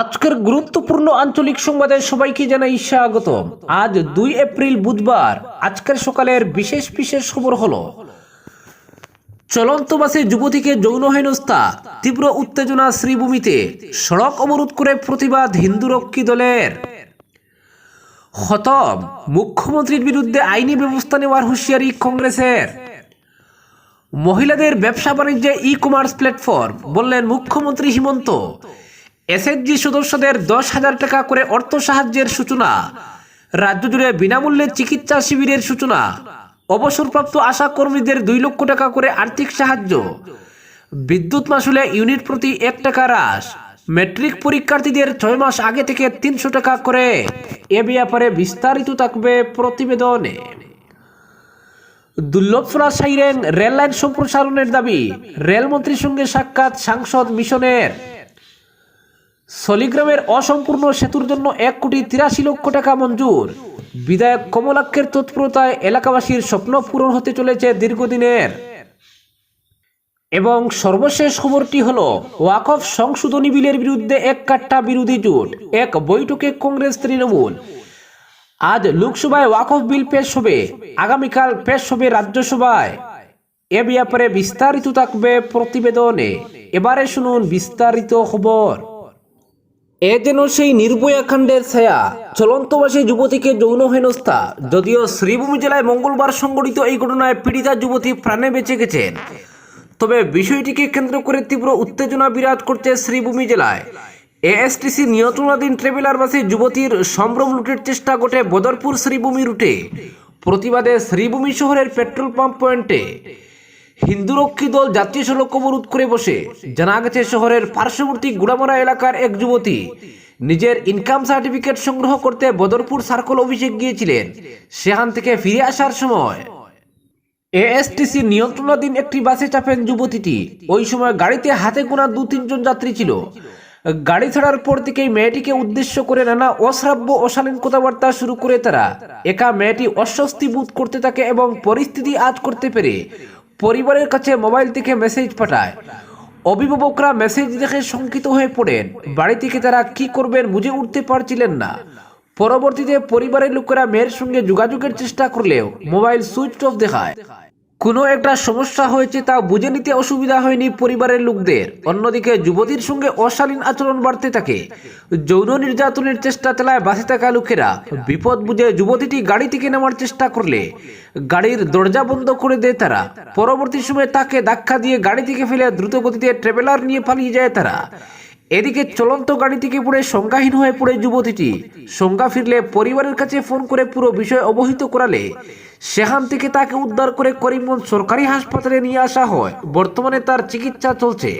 আজকের গুরুত্বপূর্ণ আঞ্চলিক সংবাদে সবাইকে জানাই স্বাগতম। আজ দুই এপ্রিল বুধবার, আজকের সকালের বিশেষ বিশেষ খবর হলো, চলন্ত বাসে যুবতীকে যৌন হেনস্থা, তীব্র উত্তেজনা শ্রীভূমিতে, সড়ক অবরোধ করে প্রতিবাদ হিন্দু রক্ষী দলের। খতম, মুখ্যমন্ত্রীর বিরুদ্ধে আইনি ব্যবস্থা নেওয়ার হুঁশিয়ারি কংগ্রেসের। মহিলাদের ব্যবসা বাণিজ্যে ই কমার্স প্ল্যাটফর্ম, বললেন মুখ্যমন্ত্রী হিমন্ত। এসএসজি সদস্যদের দশ হাজার টাকা করে অর্থ সাহায্যের সূচনা। রাজ্য জুড়ে বিনামূল্যে চিকিৎসা শিবিরের সূচনা। অবসরপ্রাপ্ত আশা কর্মীদের দুই লক্ষ টাকা করে আর্থিক সাহায্য। বিদ্যুৎ মাসুলে ইউনিট প্রতি এক টাকা হ্রাস। মেট্রিক পরীক্ষার্থীদের ছয় মাস আগে থেকে তিনশো টাকা করে। এ ব্যাপারে বিস্তারিত থাকবে প্রতিবেদনে। দুর্লভপুরা সাইরেন রেল লাইন সম্প্রসারণের দাবি। রেলমন্ত্রীর সঙ্গে সাক্ষাৎ সাংসদ মিশনের। সলিগ্রামের অসম্পূর্ণ সেতুর জন্য এক কোটি তিরাশি লক্ষ টাকা মঞ্জুর। বিধায়ক কমলাক্ষের তৎপরতায় এলাকাবাসীর স্বপ্ন পূরণ হতে চলেছে দীর্ঘদিনের। এবং সর্বশেষ খবরটি হল ওয়াকফ সংশোধনী বিলের বিরুদ্ধে এক কাট্টা বিরোধী জোট, এক বৈঠকে কংগ্রেস তৃণমূল। আজ লোকসভায় ওয়াকফ বিল পেশ হবে, আগামীকাল পেশ হবে রাজ্যসভায়। এ ব্যাপারে বিস্তারিত থাকবে প্রতিবেদনে। এবারে শুনুন বিস্তারিত খবর। এ যেন সেই নির্ভয়া কাণ্ডের ছায়া। চলন্তবাসী যুবতীকে যৌন হেনস্থা। যদিও শ্রীভূমি জেলায় মঙ্গলবার সংঘটিত এই ঘটনায় পীড়িতা যুবতী প্রাণে বেঁচে গেছেন। তবে বিষয়টিকে কেন্দ্র করে তীব্র উত্তেজনা বিরাজ করছে শ্রীভূমি জেলায়। এএসটিসি নিয়ন্ত্রণাধীন ট্রেভেলার বাসে যুবতীর সম্ভ্রম লুটের চেষ্টা ঘটে বদরপুর শ্রীভূমি রুটে। প্রতিবাদে শ্রীভূমি শহরের পেট্রোল পাম্প পয়েন্টে। হিন্দুরক্ষী দল জাতীয় সড়ক অবরোধ করে বসে। জানা গেছে, শহরের পার্শ্ববর্তী গুড়ামরা এলাকার এক যুবতী নিজের ইনকাম সার্টিফিকেট সংগ্রহ করতে বদরপুর সার্কল অফিসে গিয়েছিলেন। সেখান থেকে ফিরে আসার সময় এএসটিসি নিয়ন্ত্রণাধীন একটি বাসে চাপেন যুবতীটি। ওই সময় গাড়িতে হাতে গোনা দু তিনজন যাত্রী ছিল। গাড়ি ছাড়ার পর থেকেই মেয়েটিকে উদ্দেশ্য করে নানা অশ্রাব্য, অশালীন কথাবার্তা শুরু করে তারা। একা মেয়েটি অস্বস্তি বোধ করতে থাকে এবং পরিস্থিতি আজ করতে পেরে পরিবারের কাছে মোবাইল থেকে মেসেজ পাঠায়। অভিভাবকরা মেসেজ দেখে শঙ্কিত হয়ে পড়েন। বাড়ি থেকে তারা কি করবেন বুঝে উঠতে পারছিলেন না। পরবর্তীতে পরিবারের লোকেরা মেয়ের সঙ্গে যোগাযোগের চেষ্টা করলেও মোবাইল সুইচ অফ দেখায়। কোনো একটা সমস্যা হয়েছে তা বুঝে নিতে অসুবিধা হয়নি পরিবারের লোকদের। অন্যদিকে যুবতীর সঙ্গে অশালীন আচরণ বাড়তে থাকে। যৌন নির্যাতনের চেষ্টা চালায় বাসে থাকা লোকেরা। বিপদ বুঝে যুবতীটি গাড়ি থেকে নামার চেষ্টা করলে। গাড়ির দরজা বন্ধ করে দেয় তারা। পরবর্তী সময়ে তাকে ধাক্কা দিয়ে গাড়ি থেকে ফেলে দ্রুত গতিতে ট্রেভেলার নিয়ে পালিয়ে যায় তারা। এদিকে চলন্ত গাড়ি থেকে পড়ে সংজ্ঞাহীন হয়ে পড়ে যুবতীটি সংজ্ঞা ফিরলে পরিবারের কাছে ফোন করে পুরো বিষয় অবহিত করালে সেখান থেকে তাকে উদ্ধার করে করিমগঞ্জ সরকারি হাসপাতালে নিয়ে আসা হয়। বর্তমানে তার চিকিৎসা চলছে।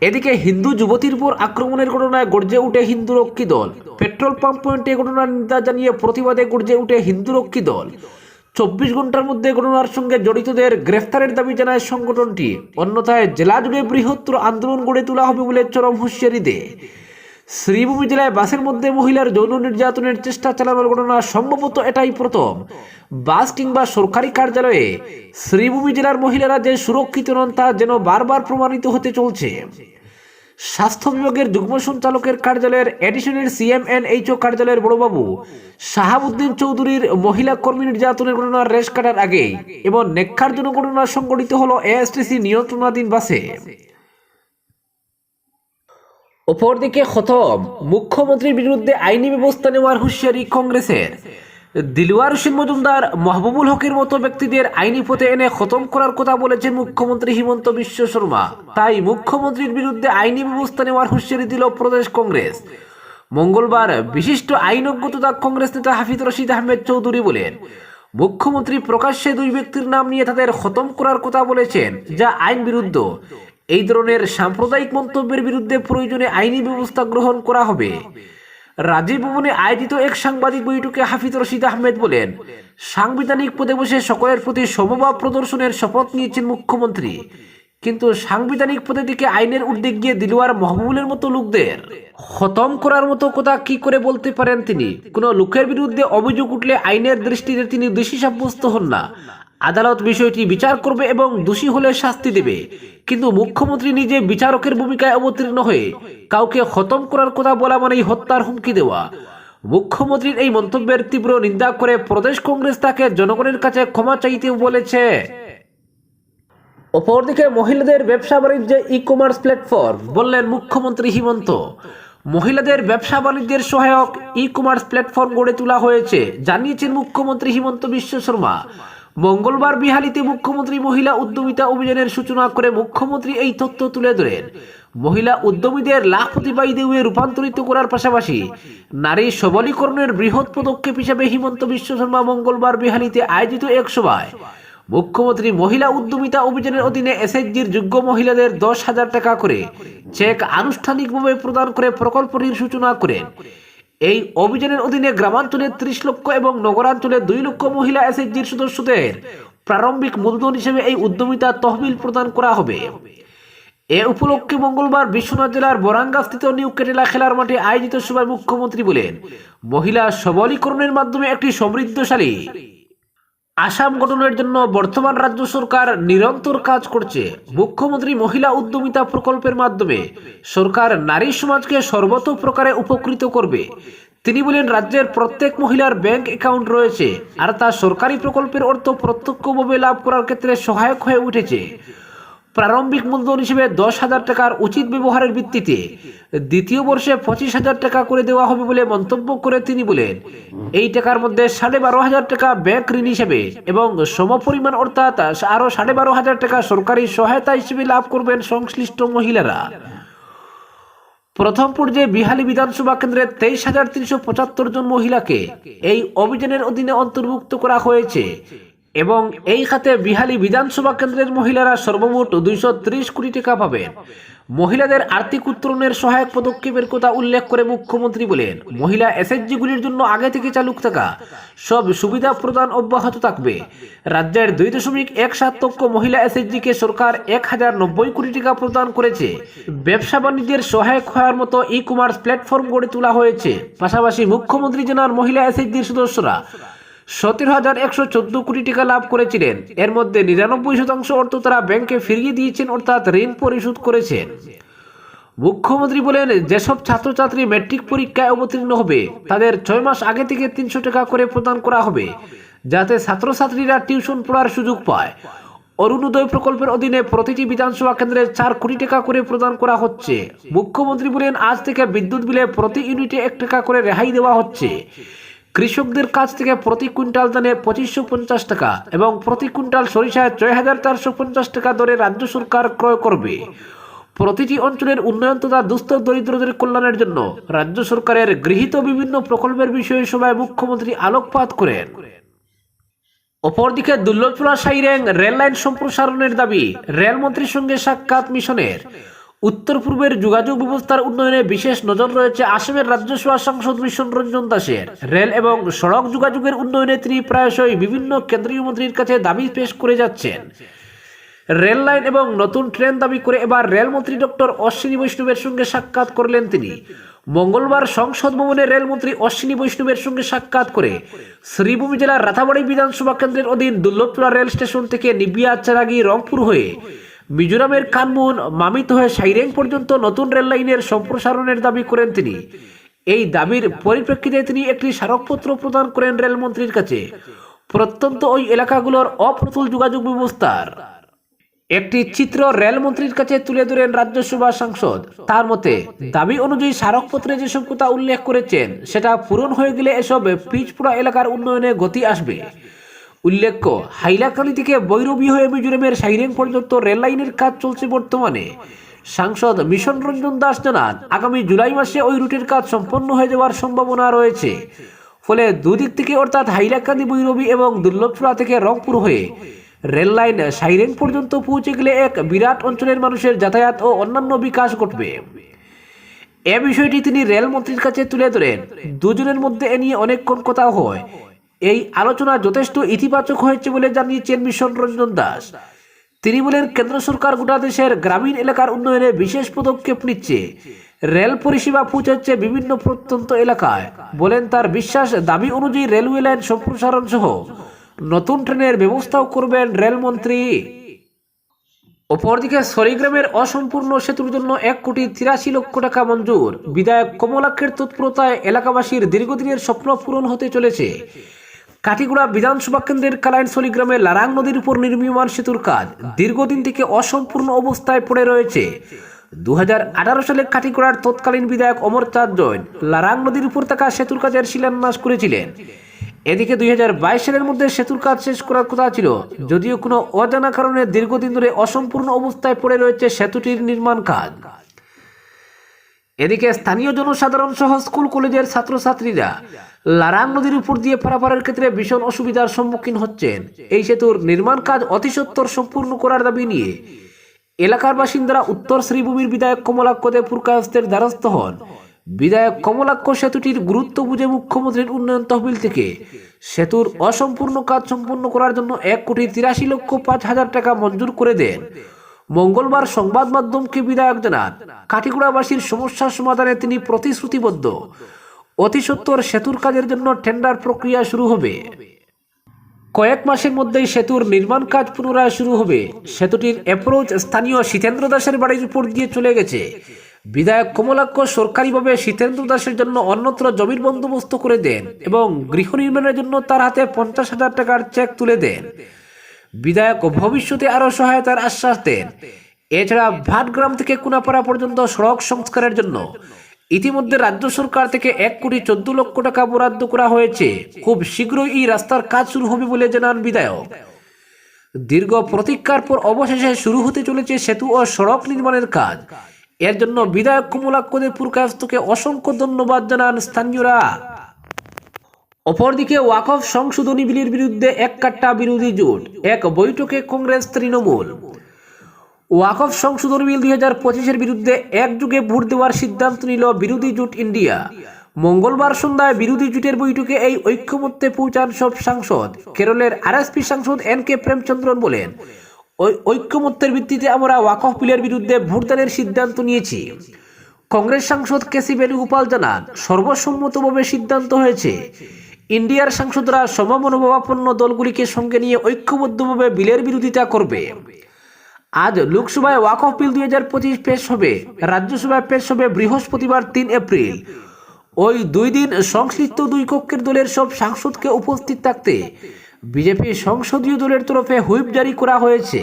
এদিকে হিন্দু যুবতীর উপর আক্রমণের ঘটনায় গর্জে উঠে হিন্দু রক্ষী দল। পেট্রোল পাম্প পয়েন্টে ঘটনার নিন্দা জানিয়ে প্রতিবাদে গর্জে উঠে হিন্দু রক্ষী দল। চব্বিশ ঘণ্টার মধ্যে ঘটনার সঙ্গে জড়িতদের গ্রেফতারের দাবি জানায় সংগঠনটি। অন্যথায় জেলা জুড়ে বৃহত্তর আন্দোলন গড়ে তোলা হবে বলে চরম হুঁশিয়ারি দেয়। শ্রীভূমি জেলায় বাসের মধ্যে মহিলার যৌন নির্যাতনের চেষ্টা চালানোর ঘটনা সম্ভবত এটাই প্রথম। বাস কিংবা সরকারি কার্যালয়ে শ্রীভূমি জেলার মহিলারা যে সুরক্ষিত নন তা যেন বারবার প্রমাণিত হতে চলছে। স্বাস্থ্য বিভাগের যুগ্ম সঞ্চালকের কার্যালয়ের এডিশনের সিএমএনএইচও কার্যালয়ের বড়বাবু। শাহাবুদ্দিন চৌধুরীর মহিলা কর্মী নির্যাতনের ঘটনার রেশ কাটার আগেই এবং নেক্ষারজনক ঘটনা সংঘটিত হলো এএসটিসি নিয়ন্ত্রণাধীন বাসে। অপরদিকে খতম, মুখ্যমন্ত্রীর বিরুদ্ধে আইনি ব্যবস্থা নেওয়ার হুঁশিয়ারি কংগ্রেসের। দিলওয়ার হোসেন মজুমদার মাহবুবুল হকের মতো ব্যক্তিদের আইনি পথে এনে খতম করার কথা বলেছেন মুখ্যমন্ত্রী হিমন্ত বিশ্ব শর্মা। তাই মুখ্যমন্ত্রীর বিরুদ্ধে আইনি ব্যবস্থা নেওয়ার হুঁশিয়ারি দিল প্রদেশ কংগ্রেস। মঙ্গলবার বিশিষ্ট আইনজ্ঞ তথা কংগ্রেস নেতা হাফিজ রশিদ আহমেদ চৌধুরী বলেন, মুখ্যমন্ত্রী প্রকাশ্যে দুই ব্যক্তির নাম নিয়ে তাদের খতম করার কথা বলেছেন, যা আইন বিরুদ্ধ। এই ধরনের সাম্প্রদায়িক মন্তব্যের বিরুদ্ধে প্রয়োজনে আইনি ব্যবস্থা গ্রহণ করা হবে। রাজীব ভবনে আয়োজিত এক সাংবাদিক বৈঠকে হাফিজ রশিদ আহমেদ বলেন, সাংবিধানিক পদে বসে সকলের প্রতি সমভাব প্রদর্শনের শপথ নিয়েছেন মুখ্যমন্ত্রী। কিন্তু সাংবিধানিক পদে দিকে আইনের উদ্যোগ গিয়ে দিলওয়ার মহবুবুলের মতো লোকদের। খতম করার মতো কথা কি করে বলতে পারেন তিনি? কোনো লোকের বিরুদ্ধে অভিযোগ উঠলে আইনের দৃষ্টিতে তিনি দোষী সাব্যস্ত হন না। আদালত বিষয়টি বিচার করবে এবং দোষী হলে শাস্তি দেবে। কিন্তু মুখ্যমন্ত্রী নিজে বিচারকের ভূমিকায় অবতীর্ণ হয়ে কাউকে খতম করার কথা বলা মানেই হত্যার হুমকি দেওয়া। মুখ্যমন্ত্রীর এই মন্তব্যের তীব্র নিন্দা করে প্রদেশ কংগ্রেস তাকে জনগণের কাছে ক্ষমা চাইতে বলেছে। অপরদিকে মহিলাদের ব্যবসা বাণিজ্যে ই কমার্স প্ল্যাটফর্ম, বললেন মুখ্যমন্ত্রী হিমন্ত। মহিলাদের ব্যবসা বাণিজ্যের সহায়ক ই কমার্স প্ল্যাটফর্ম গড়ে তোলা হয়েছে, জানিয়েছেন মুখ্যমন্ত্রী হিমন্ত বিশ্ব শর্মা। মঙ্গলবার বিহালিতে মুখ্যমন্ত্রী মহিলা উদ্যমিতা অভিযানের সূচনা করে মুখ্যমন্ত্রী এই তথ্য তুলে ধরেন। মহিলা উদ্যমীদের লাখপতি দেউয়ে রূপান্তরিত করার পাশাপাশি নারী সবলীকরণের বৃহৎ পদক্ষেপ হিসেবে হিমন্ত বিশ্ব শর্মা মঙ্গলবার বিহালিতে আয়োজিত এক সভায় মুখ্যমন্ত্রী মহিলা উদ্যমিতা অভিযানের অধীনে এসএইচজির যোগ্য মহিলাদের দশ হাজার টাকা করে চেক আনুষ্ঠানিকভাবে প্রদান করে প্রকল্পটির সূচনা করেন। এই অভিযানের অধীনে গ্রামাঞ্চলে ত্রিশ লক্ষ এবং নগরাঞ্চলে দুই লক্ষ মহিলা এসএইচজির সদস্যদের প্রারম্ভিক মূলধন হিসেবে এই উদ্যমিতা তহবিল প্রদান করা হবে। এ উপলক্ষে মঙ্গলবার বিশ্বনাথ জেলার বরাঙ্গাস্থিত নিউ কেটেলা খেলার মাঠে আয়োজিত সভায় মুখ্যমন্ত্রী বলেন, মহিলা সবলীকরণের মাধ্যমে একটি সমৃদ্ধশালী আসাম গঠনের জন্য বর্তমান রাজ্য সরকার নিরন্তর কাজ করছে। মুখ্যমন্ত্রী মহিলা উদ্যমিতা প্রকল্পের মাধ্যমে সরকার নারী সমাজকে সর্বত প্রকারে উপকৃত করবে। তিনি বলেন, রাজ্যের প্রত্যেক মহিলার ব্যাংক অ্যাকাউন্ট রয়েছে আর তা সরকারি প্রকল্পের অর্থ প্রত্যক্ষভাবে লাভ করার ক্ষেত্রে সহায়ক হয়ে উঠেছে। প্রারম্ভিক মূলধন হিসেবে দশ হাজার টাকার উচিত ব্যবহারের ভিত্তিতে দ্বিতীয় বর্ষে পঁচিশ হাজার টাকা করে দেওয়া হবে বলে মন্তব্য করে তিনি বলেন, এই টাকার মধ্যে সাড়ে বারো হাজার টাকা ব্যাংক ঋণ হিসেবে এবং সমপরিমাণ অর্থাৎ আরও সাড়ে বারো হাজার টাকা সরকারি সহায়তা হিসেবে লাভ করবেন সংশ্লিষ্ট মহিলারা। প্রথম পর্যায়ে বিহালি বিধানসভা কেন্দ্রের তেইশ হাজার তিনশো পঁচাত্তর জন মহিলাকে এই অভিযানের অধীনে অন্তর্ভুক্ত করা হয়েছে। এবং এই খাতে বিহালি বিধানসভা কেন্দ্রের মহিলারা সর্বমোট দুইশো ত্রিশ কোটি টাকা পাবেন। মহিলাদের আর্থিক উত্তরণের সহায়ক পদক্ষেপের কথা উল্লেখ করে মুখ্যমন্ত্রী বলেন, মহিলা এসএসজিগুলির জন্য আগে থেকে চালু থাকা, সব সুবিধা প্রদান অব্যাহত থাকবে। রাজ্যের দুই দশমিক এক সাত লক্ষ মহিলা এসএসজিকে সরকার এক হাজার নব্বই কোটি টাকা প্রদান করেছে। ব্যবসা বাণিজ্যের সহায়ক হওয়ার মতো ই কমার্স প্ল্যাটফর্ম গড়ে তোলা হয়েছে। পাশাপাশি মুখ্যমন্ত্রী জানার মহিলা এসএসজির সদস্যরা সতেরো হাজার একশো চোদ্দ কোটি টাকা লাভ করেছিলেন। এর মধ্যে নিরানব্বই শতাংশ অর্থ তারা ব্যাংকে ফিরিয়ে দিয়েছেন, অর্থাৎ ঋণ পরিশোধ করেছেন। মুখ্যমন্ত্রী বলেন, যেসব ছাত্রছাত্রী ম্যাট্রিক পরীক্ষায় অবতীর্ণ হবে, তাদের ছয় মাস আগে থেকে তিনশো টাকা করে প্রদান করা হবে, যাতে ছাত্রছাত্রীরা টিউশন পড়ার সুযোগ পায়। অরুণোদয় প্রকল্পের অধীনে প্রতিটি বিধানসভা কেন্দ্রে চার কোটি টাকা করে প্রদান করা হচ্ছে। মুখ্যমন্ত্রী বলেন, আজ থেকে বিদ্যুৎ বিলে প্রতি ইউনিটে এক টাকা করে রেহাই দেওয়া হচ্ছে। কৃষকদের কাছ থেকে প্রতি কুইন্টাল দানে পঁচিশশো পঞ্চাশ টাকা এবং প্রতি কুইন্টাল সরিষায় ছয় হাজার চারশো পঞ্চাশ টাকা দরে রাজ্য সরকার ক্রয় করবে। প্রতিটি অঞ্চলের উন্নয়ন তথা দুস্থ দরিদ্রদের কল্যাণের জন্য রাজ্য সরকারের গৃহীত বিভিন্ন প্রকল্পের বিষয়ে সভায় মুখ্যমন্ত্রী আলোকপাত করেন। অপরদিকে দুর্লভপুরা সাইরেং রেল লাইন সম্প্রসারণের দাবি রেলমন্ত্রীর সঙ্গে সাক্ষাৎ মিশনের। উত্তর পূর্বের যোগাযোগ ব্যবস্থার উন্নয়নে বিশেষ নজর রয়েছে আসামের রাজ্যসভা সাংসদ মিশন রঞ্জন দাসের। রেল এবং সড়ক যোগাযোগের উন্নয়নে তিনি প্রায়শই বিভিন্ন কেন্দ্রীয় মন্ত্রীর কাছে দাবি পেশ করে যাচ্ছেন। রেল লাইন এবং নতুন ট্রেন দাবি করে এবার রেলমন্ত্রী ডক্টর অশ্বিনী বৈষ্ণবের সঙ্গে সাক্ষাৎ করলেন তিনি। মঙ্গলবার সংসদ ভবনে রেলমন্ত্রী অশ্বিনী বৈষ্ণবের সঙ্গে সাক্ষাৎ করে শ্রীভূমি জেলার রাথাবাড়ি বিধানসভা কেন্দ্রের অধীন দুর্লভপুরা রেল স্টেশন থেকে নিবিয়া চারাগি রংপুর হয়ে মিজোরামের কানমুন মামিত হয়ে সাইরেং পর্যন্ত নতুন রেল লাইনের সম্প্রসারণের দাবি করেন তিনি। এই দাবির পরিপ্রেক্ষিতে তিনি একটি স্মারকপত্র প্রদান করেন রেলমন্ত্রীর কাছে। প্রত্যন্ত ওই এলাকাগুলোর অপ্রতুল যোগাযোগ ব্যবস্থার। একটি চিত্র রেলমন্ত্রীর কাছে তুলে ধরেন রাজ্যসভা সাংসদ। তার মতে, দাবি অনুযায়ী স্মারকপত্রে যেসব কথা উল্লেখ করেছেন, সেটা পূরণ হয়ে গেলে এসব পিচপুরা এলাকার উন্নয়নে গতি আসবে। উল্লেখ্য হাইলাকান্দি থেকে বৈরবী হয়ে মিজোরামের সাইরেং পর্যন্ত রেল লাইনের কাজ চলছে বর্তমানে। সাংসদ মিশন রঞ্জন দাস জানান, আগামী জুলাই মাসে ওই রুটের কাজ সম্পন্ন হয়ে যাওয়ার সম্ভাবনা রয়েছে। ফলে দুদিক থেকে অর্থাৎ হাইলাকান্দি বৈরবী এবং দুর্লভপুরা থেকে রংপুর হয়ে রেল লাইন সাইরেং পর্যন্ত পৌঁছে গেলে এক বিরাট অঞ্চলের মানুষের যাতায়াত ও অন্যান্য বিকাশ ঘটবে। এ বিষয়টি তিনি রেলমন্ত্রীর কাছে তুলে ধরেন। দুজনের মধ্যে এ নিয়ে অনেকক্ষণ কথা হয়। এই আলোচনা যথেষ্ট ইতিবাচক হয়েছে বলে জানিয়েছেন মিশন রঞ্জন দাস। তিনি বলেন, কেন্দ্র সরকার গোটা দেশের গ্রামীণ এলাকার উন্নয়নে বিশেষ পদক্ষেপ নিচ্ছে। রেল পরিষেবা পৌঁছাচ্ছে বিভিন্ন প্রত্যন্ত এলাকায়। বলেন, তার বিশ্বাস দাবি অনুযায়ী রেলওয়ে লাইন সম্প্রসারণ সহ নতুন ট্রেনের ব্যবস্থাও করবেন রেলমন্ত্রী। অপরদিকে সরিগ্রামের অসম্পূর্ণ সেতুর জন্য এক কোটি তিরাশি লক্ষ টাকা মঞ্জুর। বিধায়ক কমলাক্ষের তৎপরতায় এলাকাবাসীর দীর্ঘদিনের স্বপ্ন পূরণ হতে চলেছে। কাটিগুড়া বিধানসভা কেন্দ্রের কালাইন সলিগ্রামে লারাং নদীর উপর নির্মীয়মান সেতুর কাজ দীর্ঘদিন থেকে অসম্পূর্ণ অবস্থায় পড়ে রয়েছে। দু সালে কাটিগড়ার তৎকালীন বিধায়ক অমর চাঁদ জৈন লারাং নদীর উপর থাকা সেতুর কাজের শিলান্যাস করেছিলেন। এদিকে দুই হাজার বাইশ সালের মধ্যে সেতুর কাজ শেষ করার কথা ছিল, যদিও কোনো অজানা কারণে দীর্ঘদিন ধরে অসম্পূর্ণ অবস্থায় পড়ে রয়েছে সেতুটির নির্মাণ কাজ। এদিকে স্থানীয় জনসাধারণ সহ স্কুল কলেজের ছাত্রছাত্রীরা লারাং নদীর উপর দিয়ে পারাপারের ক্ষেত্রে ভীষণ অসুবিধার সম্মুখীন হচ্ছেন। এই সেতুর নির্মাণ কাজ অতি সত্বর সম্পূর্ণ করার দাবি নিয়ে এলাকার বাসিন্দারা উত্তর শ্রীভূমির বিধায়ক কমলাক্ষ দেব পুরকায়স্তের দ্বারস্থ হন। বিধায়ক কমলাক্ষ সেতুটির গুরুত্ব বুঝে মুখ্যমন্ত্রীর উন্নয়ন তহবিল থেকে সেতুর অসম্পূর্ণ কাজ সম্পূর্ণ করার জন্য এক কোটি তিরাশি লক্ষ পাঁচ হাজার টাকা মঞ্জুর করে দেন। মঙ্গলবার সংবাদ মাধ্যমকে বিধায়ক জানান কাটিগুড়াবাসীর সমস্যার সমাধানে তিনি প্রতিশ্রুতিবদ্ধ। অতি সত্বর সেতুর কাজের জন্য টেন্ডার প্রক্রিয়া শুরু হবে। কয়েক মাসের মধ্যেই সেতুর নির্মাণ কাজ পুনরায় শুরু হবে। সেতুটির অ্যাপ্রোচ স্থানীয় শীতেন্দ্র দাসের বাড়ির উপর দিয়ে চলে গেছে। বিধায়ক কমলাক্ষ সরকারিভাবে শীতেন্দ্র দাসের জন্য অন্যত্র জমির বন্দোবস্ত করে দেন এবং গৃহ নির্মাণের জন্য তার হাতে পঞ্চাশ হাজার টাকার চেক তুলে দেন। বিধায়ক ভবিষ্যতে আরও সহায়তার আশ্বাস দেন। এছাড়া ভাটগ্রাম থেকে কুনাপাড়া পর্যন্ত সড়ক সংস্কারের জন্য ইতিমধ্যে রাজ্য সরকার থেকে এক কোটি চোদ্দ লক্ষ টাকা বরাদ্দ করা হয়েছে। খুব শীঘ্রই এই রাস্তার কাজ শুরু হবে বলে জানান বিধায়ক। দীর্ঘ প্রতীক্ষার পর অবশেষে শুরু হতে চলেছে সেতু ও সড়ক নির্মাণের কাজ। এর জন্য বিধায়ক কমলাক্ষদের পুরকাস্তকে অসংখ্য ধন্যবাদ জানান স্থানীয়রা। অপরদিকে ওয়াকফ সংশোধনী বিলের বিরুদ্ধে এক কাট্টা বিরোধী জোট, এক বৈঠকে কংগ্রেস তৃণমূল। ওয়াকফ সংশোধন বিল দুই হাজার পঁচিশের বিরুদ্ধে একযুগে ভোট দেওয়ার সিদ্ধান্ত নিল বিরোধী জোট ইন্ডিয়া। মঙ্গলবার সন্ধ্যায় বিরোধী জোটের বৈঠকে এই ঐক্যমত্যে পৌঁছান সব সাংসদ। কেরলের আরএসপি সাংসদ এন কে প্রেমচন্দ্রন বলেন ওই ঐক্যমত্যের ভিত্তিতে আমরা ওয়াকফ বিলের বিরুদ্ধে ভোটদানের সিদ্ধান্ত নিয়েছি। কংগ্রেস সাংসদ কেসি বেণুগোপাল জানান, সর্বসম্মতভাবে সিদ্ধান্ত হয়েছে। ইন্ডিয়ার সাংসদরা সমমনোভাবাপন্ন দলগুলিকে সঙ্গে নিয়ে ঐক্যবদ্ধভাবে বিলের বিরোধিতা করবে। আজ লোকসভায় ওয়াকফ বিল দুই হাজার পঁচিশ পেশ হবে। রাজ্যসভায় পেশ হবে বৃহস্পতিবার তিন এপ্রিল। ওই দুই দিন সংশ্লিষ্ট দুই কক্ষের দলের সব সাংসদকে উপস্থিত থাকতে বিজেপি সংসদীয় দলের তরফে হুইপ জারি করা হয়েছে।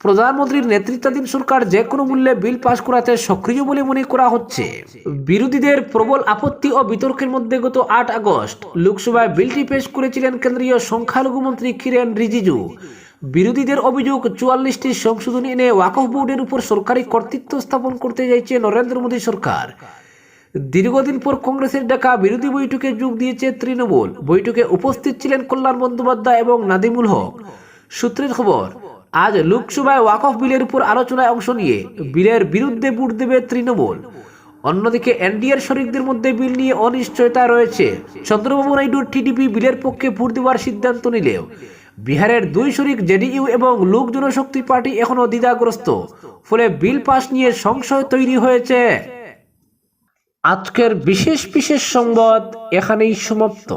প্রধানমন্ত্রীর নেতৃত্বাধীন সরকার যে কোনো মূল্যে বিল পাশ করাতে সক্রিয় বলে মনে করা হচ্ছে। বিরোধীদের প্রবল আপত্তি ও বিতর্কের মধ্যে গত আট আগস্ট লোকসভায় বিলটি পেশ করেছিলেন কেন্দ্রীয় সংখ্যালঘু মন্ত্রী কিরেন রিজিজু। বিরোধীদের অভিযোগ চুয়াল্লিশটি সংশোধনী এনে ওয়াকফ বোর্ডের উপর সরকারি কর্তৃত্ব স্থাপন করতে চাইছে নরেন্দ্র মোদী সরকার। দীর্ঘদিন পর কংগ্রেসের ডাকা বিরোধী বৈঠকে যোগ দিয়েছে তৃণমূল। বৈঠকে উপস্থিত ছিলেন কল্যাণ বন্দ্যোপাধ্যায় এবং নাদিমুল হক। সূত্রের খবর, আজ লোকসভায় ওয়াকফ বিলের উপর আলোচনায় অংশ নিয়ে বিলের বিরুদ্ধে ভোট দেবে তৃণমূল। অন্যদিকে এনডিএর শরিকদের মধ্যে বিল নিয়ে অনিশ্চয়তা রয়েছে। চন্দ্রবাবু নাইডুর টিডিপি বিলের পক্ষে ভোট দেওয়ার সিদ্ধান্ত নিলেও বিহারের দুই শরিক জেডিইউ এবং লোক জনশক্তি পার্টি এখনও দ্বিধাগ্রস্ত। ফলে বিল পাস নিয়ে সংশয় তৈরি হয়েছে। আজকের বিশেষ বিশেষ সংবাদ এখানেই সমাপ্ত।